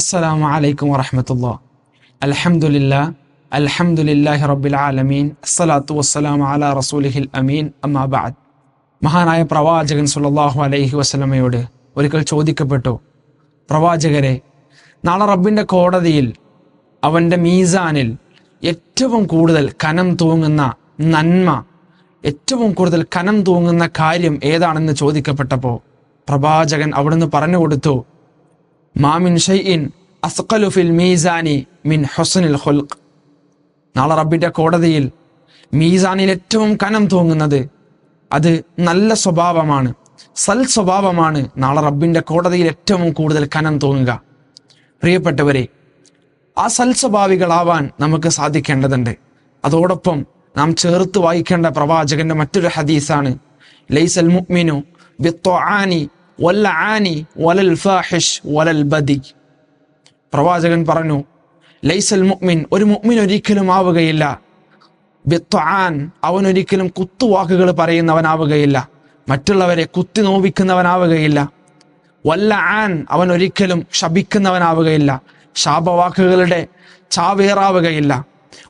അസ്സലാമു അലൈക്കും വറഹമത്തുള്ള. അലഹമുല്ല അലഹമുല്ലാഹി റബ്ബിൽ ആലമീൻ അസ്സലാത്തു വസ്സലാം അല റസൂലിഹിൽ അമീൻ അമ്മാബാദ് മഹാനായ പ്രവാചകൻ സുല്ലാഹു അലൈഹി വസ്ലമയോട് ഒരിക്കൽ ചോദിക്കപ്പെട്ടു. പ്രവാചകരെ നാളെ റബ്ബിന്റെ കോടതിയിൽ അവന്റെ മീസാനിൽ ഏറ്റവും കൂടുതൽ കനം തൂങ്ങുന്ന നന്മ ഏറ്റവും കൂടുതൽ കനം തൂങ്ങുന്ന കാര്യം ഏതാണെന്ന് ചോദിക്കപ്പെട്ടപ്പോൾ പ്രവാചകൻ അവിടുന്ന് പറഞ്ഞു കൊടുത്തു. മാമിൻ ഷൈഇൻ അസ്കലുഫിൽ മീസാനി മിൻ ഹുസ്നിൽ ഖുൽഖ്. നാളെ റബ്ബിന്റെ കോടതിയിൽ മീസാനിൽ ഏറ്റവും കനം തൂങ്ങുന്നത് അത് നല്ല സ്വഭാവമാണ് സൽ സ്വഭാവമാണ്. നാളെ റബ്ബിന്റെ കോടതിയിൽ ഏറ്റവും കൂടുതൽ കനം തൂങ്ങുക. പ്രിയപ്പെട്ടവരെ ആ സൽ സ്വഭാവികളാവാൻ നമുക്ക് സാധിക്കേണ്ടതുണ്ട്. അതോടൊപ്പം നാം ചേർത്ത് വായിക്കേണ്ട പ്രവാചകന്റെ മറ്റൊരു ഹദീസാണ് ലൈസൽ മുഅ്മിനു ബിത്തൊആനി വല്ല ആനി വലൽ ഫാഹിഷ് വലൽ ബദി പ്രവാചകൻ പറഞ്ഞു ലൈസൽ മുഅ്മിൻ ഒരു മുഅ്മിൻ ഒരിക്കലും ആവുകയില്ല. അവൻ ഒരിക്കലും കുത്തുവാക്കുകൾ പറയുന്നവനാവുകയില്ല. മറ്റുള്ളവരെ കുത്തി നോവിക്കുന്നവനാവുകയില്ല. വല്ല ആൻ അവൻ ഒരിക്കലും ശപിക്കുന്നവനാവുകയില്ല. ശാപവാക്കുകളുടെ ചാവേറാവുകയില്ല.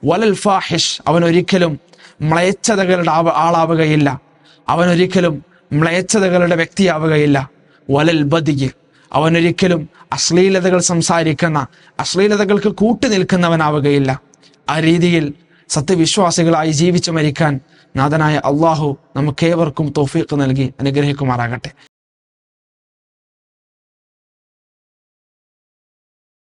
വലൽ ഫാഹിഷ് അവൻ ഒരിക്കലും മ്ലേച്ഛതകളുടെ ആളാവുകയില്ല. അവൻ ഒരിക്കലും മ്ലേച്ഛതകളുടെ വ്യക്തിയാവുകയില്ല. വലൽ ബദിയിൽ. അവൻ ഒരിക്കലും അശ്ലീലതകൾ സംസാരിക്കുന്ന അശ്ലീലതകൾക്ക് കൂട്ടു നിൽക്കുന്നവനാവുകയില്ല. ആ രീതിയിൽ സത്യവിശ്വാസികളായി ജീവിച്ചു മരിക്കാൻ നാഥനായ അള്ളാഹു നമുക്കേവർക്കും തോഫീക്ക് നൽകി അനുഗ്രഹിക്കുമാറാകട്ടെ.